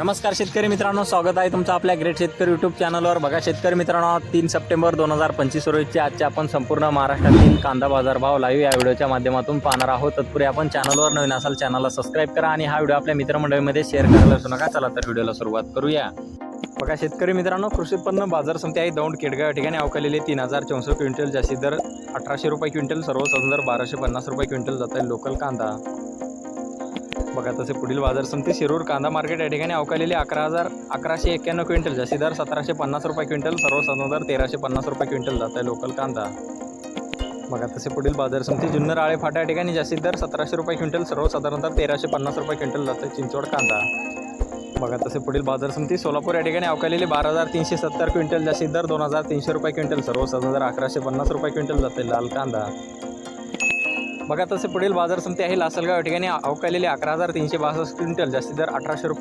नमस्कार शेतकरी मित्रांनो स्वागत आहे तुमचं आपल्या ग्रेट शेतकरी यूट्यूब चॅनलवर बघा शेतकरी मित्रांनो तीन सप्टेंबर दोन हजार पंचवीस रोजचे आजचे आपण संपूर्ण महाराष्ट्रातील कांदा बाजारभाव लाईव्ह या व्हिडिओच्या माध्यमातून पाहणार आहोत. तत्पूर्वी आपण चॅनलवर नवीन असाल चॅनलला सबस्क्राईब करा आणि हा व्हिडिओ आपल्या मित्रमंडळीमध्ये शेअर करायला विसरू नका. चला तर व्हिडिओला सुरुवात करूया. बघा शेतकरी मित्रांनो कृषी उत्पन्न बाजार समिती आहे दौंड केडगाव या ठिकाणी अवकालेले तीन हजार चौसष्ट क्विंटल जास्ती दर अठराशे रुपये क्विंटल सर्वसाधारण दर बाराशे पन्नास रुपये क्विंटल जात आहे लोकल कांदा. बघा तसे पुढील बाजार समिती शिरूर कांदा मार्केट या ठिकाणी अवकालेली अकरा हजार अकराशे एक्क्याण्णव क्विंटल जास्तीत दर सतराशे पन्नास रुपये क्विंटल सर्वसाधारण दर तेराशे पन्नास रुपये क्विंटल जात आहे लोकल कांदा. बघा तसे पुढील बाजार समिती जुन्नर आळे फाटा या ठिकाणी जास्तीत दर सतराशे रुपये क्विंटल सर्वसाधारण दर तेराशे पन्नास रुपये क्विंटल जात आहे चिंचवड कांदा. बघा तसे पुढील बाजार समिती सोलापूर या ठिकाणी अवकालेली बारा हजार तीनशे सत्तर क्विंटल जास्तीत दर दोन हजार तीनशे रुपये क्विंटल सर्वसाधारण दर अकराशे पन्नास रुपये क्विंटल जाते लाल कांदा. बघा तसे पुढील बाजार समिती आहे लासलगाव या ठिकाणी अवकालेले अकरा हजार तीनशे बासष्ट क्विंटल. जास्तीत दर अठराशे रुपये